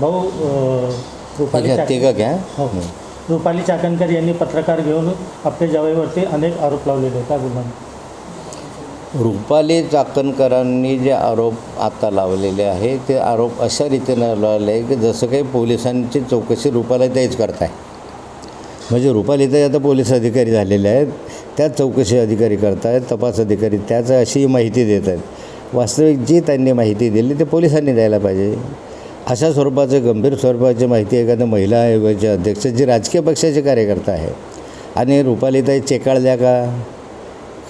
भाऊ रुपाली घ्या चाक- तिघं घ्या. हो. रुपाली चाकणकर यांनी पत्रकार घेऊन आपल्या जावईवरती अनेक आरोप लावलेले काय बोलणार? रुपाली चाकणकरांनी जे आरोप आता लावलेले आहे ते आरोप अशा रीतीनं लावले आहे की जसं काही पोलिसांची चौकशी रुपालीताईच करताय. म्हणजे रुपालीताई आता पोलीस अधिकारी झालेले आहेत त्याच चौकशी अधिकारी करतायत तपास अधिकारी त्याच अशी माहिती देत आहेत वास्तविक जी त्यांनी माहिती दिली ते पोलिसांनी द्यायला पाहिजे. अशा स्वरूपाचं गंभीर स्वरूपाची माहिती एखाद्या महिला आयोगाचे अध्यक्ष जी राजकीय पक्षाचे कार्यकर्ता आहे आणि रुपालीताई चेकाळल्या का?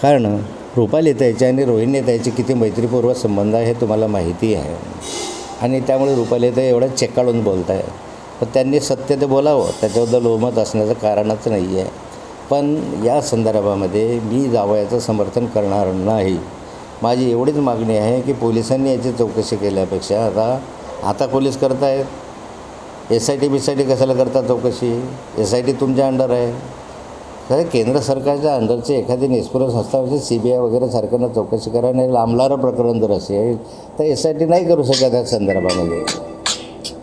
कारण रुपालीताईचे आणि रोहिणीताईचे किती मैत्रीपूर्व संबंध आहे हे तुम्हाला माहिती आहे. आणि त्यामुळे रुपालीताई एवढं चेकाळून बोलत आहे पण त्यांनी सत्य ते बोलावं त्याच्याबद्दल ओमत असण्याचं कारणच नाही आहे पण या संदर्भामध्ये मी जावयाचं समर्थन करणार नाही. माझी एवढीच मागणी आहे की पोलिसांनी याची चौकशी केल्यापेक्षा आता आता पोलीस करतायत. S I T B I T कशाला करता चौकशी? एस आय टी तुमच्या अंडर आहे. तर केंद्र सरकारच्या अंडरचे एखादी निष्पुर संस्था म्हणजे सी बी आय वगैरे सारख्यांना चौकशी करा आणि लांबणारं प्रकरण जर असेल तर एस आय टी नाही करू शकत या संदर्भामध्ये.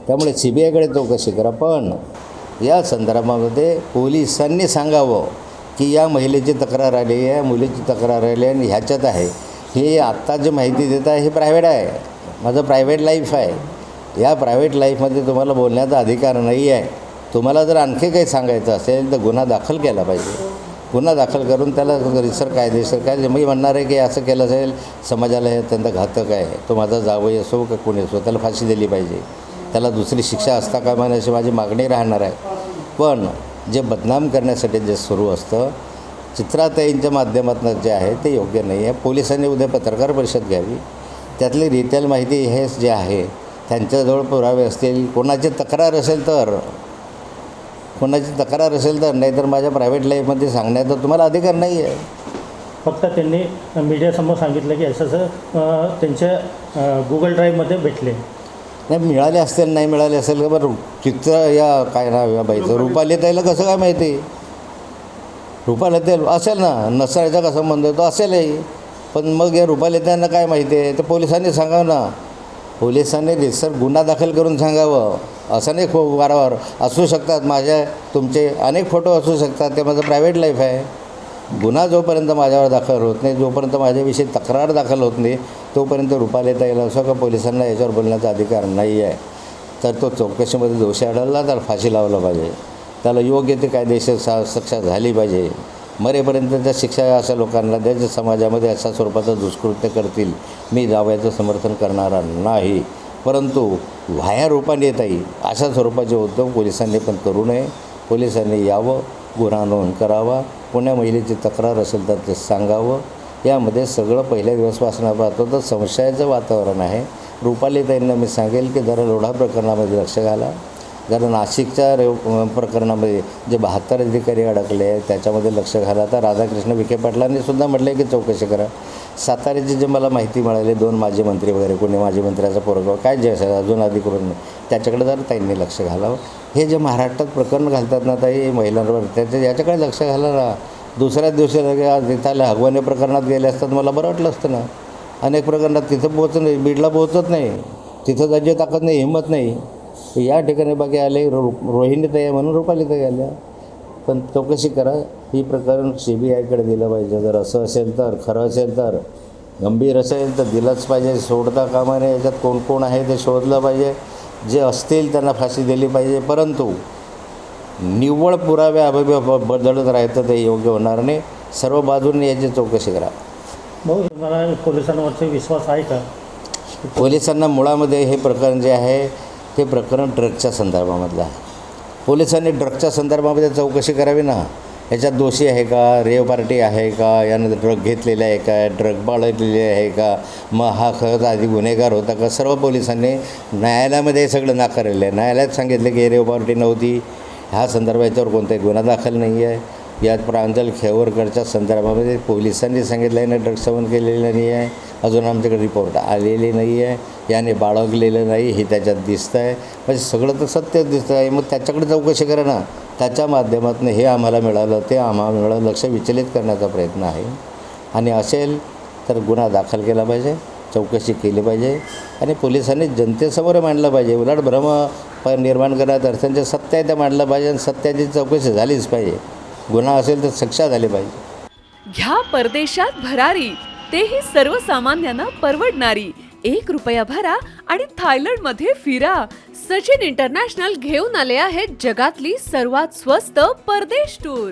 त्यामुळे सी बी आयकडे चौकशी करा. पण या संदर्भामध्ये पोलिसांनी सांगावं की या महिलेची तक्रार आली या मुलीची तक्रार आली आणि ह्याच्यात आहे. हे आत्ता जी माहिती देत आहे हे प्रायव्हेट आहे. माझं प्रायव्हेट लाईफ आहे. या प्रायव्हेट लाईफमध्ये तुम्हाला बोलण्याचा अधिकार नाही आहे. तुम्हाला जर आणखी काही सांगायचं असेल तर गुन्हा दाखल केला पाहिजे. गुन्हा दाखल करून त्याला रिसर कायदेशीर काय मी म्हणणार आहे की असं केलं असेल समाजाला हे अत्यंत घातक आहे. तो माझा जावई असो का कोणी असो त्याला फाशी दिली पाहिजे. त्याला दुसरी शिक्षा असता का म्हणे अशी माझी मागणी राहणार आहे. पण जे बदनाम करण्यासाठी जे सुरू असतं चित्राताईंच्या माध्यमातून जे आहे ते योग्य नाही आहे. पोलिसांनी उद्या पत्रकार परिषद घ्यावी. त्यातली रिटेल माहिती हे जे आहे त्यांच्याजवळ पुरावे असतील कोणाची तक्रार असेल तर कोणाची तक्रार असेल तर नाहीतर माझ्या प्रायव्हेट लाईफमध्ये सांगण्याचा तुम्हाला अधिकार नाही आहे फक्त त्यांनी मीडियासमोर सांगितलं की असं असं त्यांच्या गुगल ड्राईव्हमध्ये भेटले. नाही मिळाले असतील नाही मिळाले असेल का बरं चित्र या काय नाव या बाईचं? रुपाली. ताईला कसं काय माहिती? रुपाली ताई असेल ना नसण्याचा कसा संबंध आहे तो असेलही. पण मग या रुपाली ताईंना काय माहिती आहे? तर पोलिसांनी सांगावं ना. पोलिसांनी रिसर गुन्हा दाखल करून सांगावं असं नाही खूप वारंवार असू शकतात. माझ्या तुमचे अनेक फोटो असू शकतात. ते माझं प्रायव्हेट लाईफ आहे. गुन्हा जोपर्यंत माझ्यावर दाखल होत नाही जोपर्यंत माझ्याविषयी तक्रार दाखल होत नाही तोपर्यंत रुपालेता येईल असं का पोलिसांना याच्यावर बोलण्याचा अधिकार नाही आहे. तर तो चौकशीमध्ये दोषी आढळला तर फाशी लावला पाहिजे. त्याला योग्य ते कायदेशीर सा शिक्षा झाली पाहिजे. मरेपर्यंत त्या शिक्षा अशा लोकांना द्यायच्या समाजामध्ये अशा स्वरूपाचं दुष्कृत्य करतील मी जावयाचं समर्थन करणारा नाही. परंतु व्हाया रूपाने येत आहे अशा स्वरूपाचे उद्योग पोलिसांनी पण करू नये. पोलिसांनी यावं गुन्हा नोंद करावा पुण्या महिलेची तक्रार असेल तर ते सांगावं. यामध्ये सगळं पहिल्या दिवसपासून पाहतो तर संशयाचं वातावरण आहे. रुपालीताईंना मी सांगेल की जरा लोढा प्रकरणामध्ये लक्ष घाला. जर नाशिकच्या रे प्रकरणामध्ये जे बहात्तर अधिकारी अडकले त्याच्यामध्ये लक्ष घाला. तर राधाकृष्ण विखे पाटलांनी सुद्धा म्हटलं आहे की चौकशी करा. साताऱ्याची जे मला माहिती मिळाली दोन माजी मंत्री वगैरे कोणी माजी मंत्र्याचा पोरगाव काय जे असेल अजून अधिकृत नाही. त्याच्याकडे जरा ताईंनी लक्ष घालावं. हे जे महाराष्ट्रात प्रकरण घालतात ना ताई महिलांवर त्याच्या याच्याकडे लक्ष घाला ना. दुसऱ्याच दिवशी तिथल्या आज हगवणे प्रकरणात गेले असतात मला बरं वाटलं असतं ना. अनेक प्रकरणात तिथं पोहोचत नाही बीडला पोहोचत नाही. तिथं त्याची ताकद नाही हिंमत नाही. या ठिकाणी बाकी आले रो रोहिणी ताई आहे म्हणून रुपाली ताई आल्या. पण चौकशी करा ही प्रकरण सी बी आयकडे दिलं पाहिजे. जर असं असेल तर खरं असेल तर गंभीर असेल तर दिलंच पाहिजे. सोडता कामा नये याच्यात कोण कोण आहे ते शोधलं पाहिजे. जे असतील त्यांना फाशी दिली पाहिजे. परंतु निव्वळ पुरावे अभावी बदलत राहतं ते योग्य होणार नाही. सर्व बाजूंनी याची चौकशी करा. भाऊ मला पोलिसांवरचा विश्वास आहे का? पोलिसांना मुळामध्ये हे प्रकरण जे आहे ते प्रकरण ड्रगच्या संदर्भामधलं आहे. पोलिसांनी ड्रगच्या संदर्भामध्ये चौकशी करावी ना. याच्यात दोषी आहे का? रेव पार्टी आहे का? यानं ड्रग घेतलेले आहे का? ड्रग बाळगलेले आहे का? मग हा खरंच आधी गुन्हेगार होता का? सर्व पोलिसांनी न्यायालयामध्ये हे सगळं नाकारलेलं आहे. न्यायालयात सांगितलं की रेव पार्टी नव्हती. ह्या संदर्भात याच्यावर कोणताही गुन्हा दाखल नाही आहे. यात प्रांजल खेवरकरच्या संदर्भामध्ये पोलिसांनी सांगितलं आहे ना ड्रग्स सेवन केलेलं नाही आहे अजून आमच्याकडे रिपोर्ट आलेली नाही आहे याने बाळगलेलं नाही हे त्याच्यात दिसतं आहे म्हणजे सगळं तर सत्यच दिसतं आहे मग त्याच्याकडे चौकशी करा ना. त्याच्या माध्यमातून हे आम्हाला मिळालं ते आम्हाला मिळालं लक्ष विचलित करण्याचा प्रयत्न आहे. आणि असेल तर गुन्हा दाखल केला पाहिजे चौकशी केली पाहिजे आणि पोलिसांनी जनतेसमोर मांडलं पाहिजे. उलट भ्रम प निर्माण सत्य आहे त्या मांडलं पाहिजे आणि सत्याची चौकशी झालीच पाहिजे. गुन्हा असेल तर शिक्षा झाली पाहिजे. घ्या परदेशात भरारी. तेही सर्वसामान्यांना परवडणारी. एक रुपया भरा आणि थायलंडमध्ये फिरा. सचिन इंटरनॅशनल घेऊन आले आहेत जगातली सर्वात स्वस्त परदेश टूर.